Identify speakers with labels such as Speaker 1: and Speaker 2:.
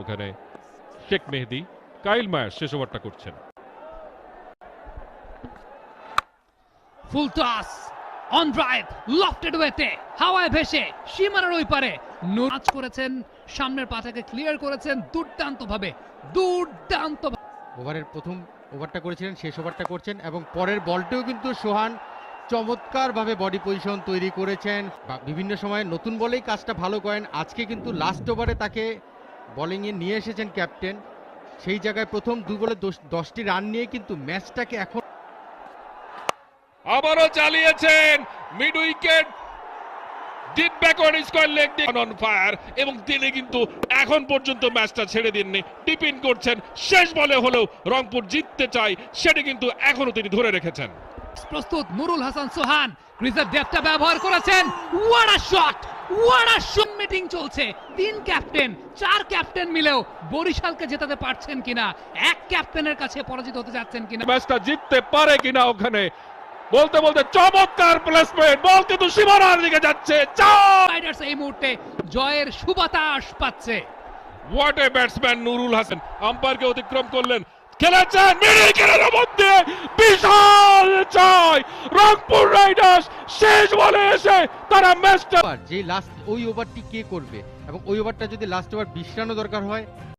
Speaker 1: ওখানে শেখ মেহেদি কাইল মায়ার শেষ ওভারটা করছেন।
Speaker 2: Full toss on drive lofted ওয়েতে হাওয়ায় ভেসে সীমানার ওই পারে। নাচ করেছেন সামনের পাটাকে ক্লিয়ার করেছেন দুর্দান্ত ভাবে দুর্দান্ত
Speaker 3: ওভারের প্রথম ওভারটা করেছিলেন শেষ ওভারটা করছেন এবং পরের বলটাও কিন্তু সোহান চমৎকারভাবে বডি পজিশন তৈরি করেছেন। বিভিন্ন সময় নতুন বলেই কাজটা ভালো করেন। আজকে কিন্তু লাস্ট ওভারে তাকে বোলিংয়ে নিয়ে এসেছেন ক্যাপ্টেন। সেই জায়গায় প্রথম দু বলে দশ- দশটি রান নিয়ে কিন্তু ম্যাচটাকে এখন
Speaker 1: আবারও চালিয়েছেন mid wicket. Deep backward square leg on fire. এবং তিনি কিন্তু এখন পর্যন্ত ম্যাচটা ছেড়ে দেননি। ডিপিন করছেন। শেষ বলে হলেও রংপুর জিততে চায় সেটি কিন্তু এখনও তিনি ধরে রেখেছেন।
Speaker 2: প্রস্তুত নুরুল হাসান সোহান ক্রিজের ডেপটা ব্যবহার করেছেন। What a shot shot meeting চলছে। তিন ক্যাপ্টেন চার ক্যাপ্টেন মিলেও বরিশালকে জেতাতে পারছেন কিনা? এক ক্যাপ্টেনের কাছে পরাজিত হতে যাচ্ছেন কিনা?
Speaker 1: ম্যাচটা জিততে পারে কিনা ওখানে? বলতে বলতে চমৎকার প্লেসমেন্ট বল কিন্তু সীমানার দিকে যাচ্ছে।
Speaker 2: রাইডার্স এই মুহূর্তে জয়ের সুবাতাস পাচ্ছে।
Speaker 1: What a batsman Nurul Hasan. আম্পায়ারকে অতিক্রম করলেন। খেলেছেন মিডিল কেনারের মধ্যে বিশাল জয় রংপুর রাইডার্স শেষ বলে এসে তারা ম্যাচটা
Speaker 3: যে লাস্ট ওই ওভারটি কে করবে? এবং ওই ওভারটা যদি লাস্ট ওভার বিশ্রানো দরকার হয়?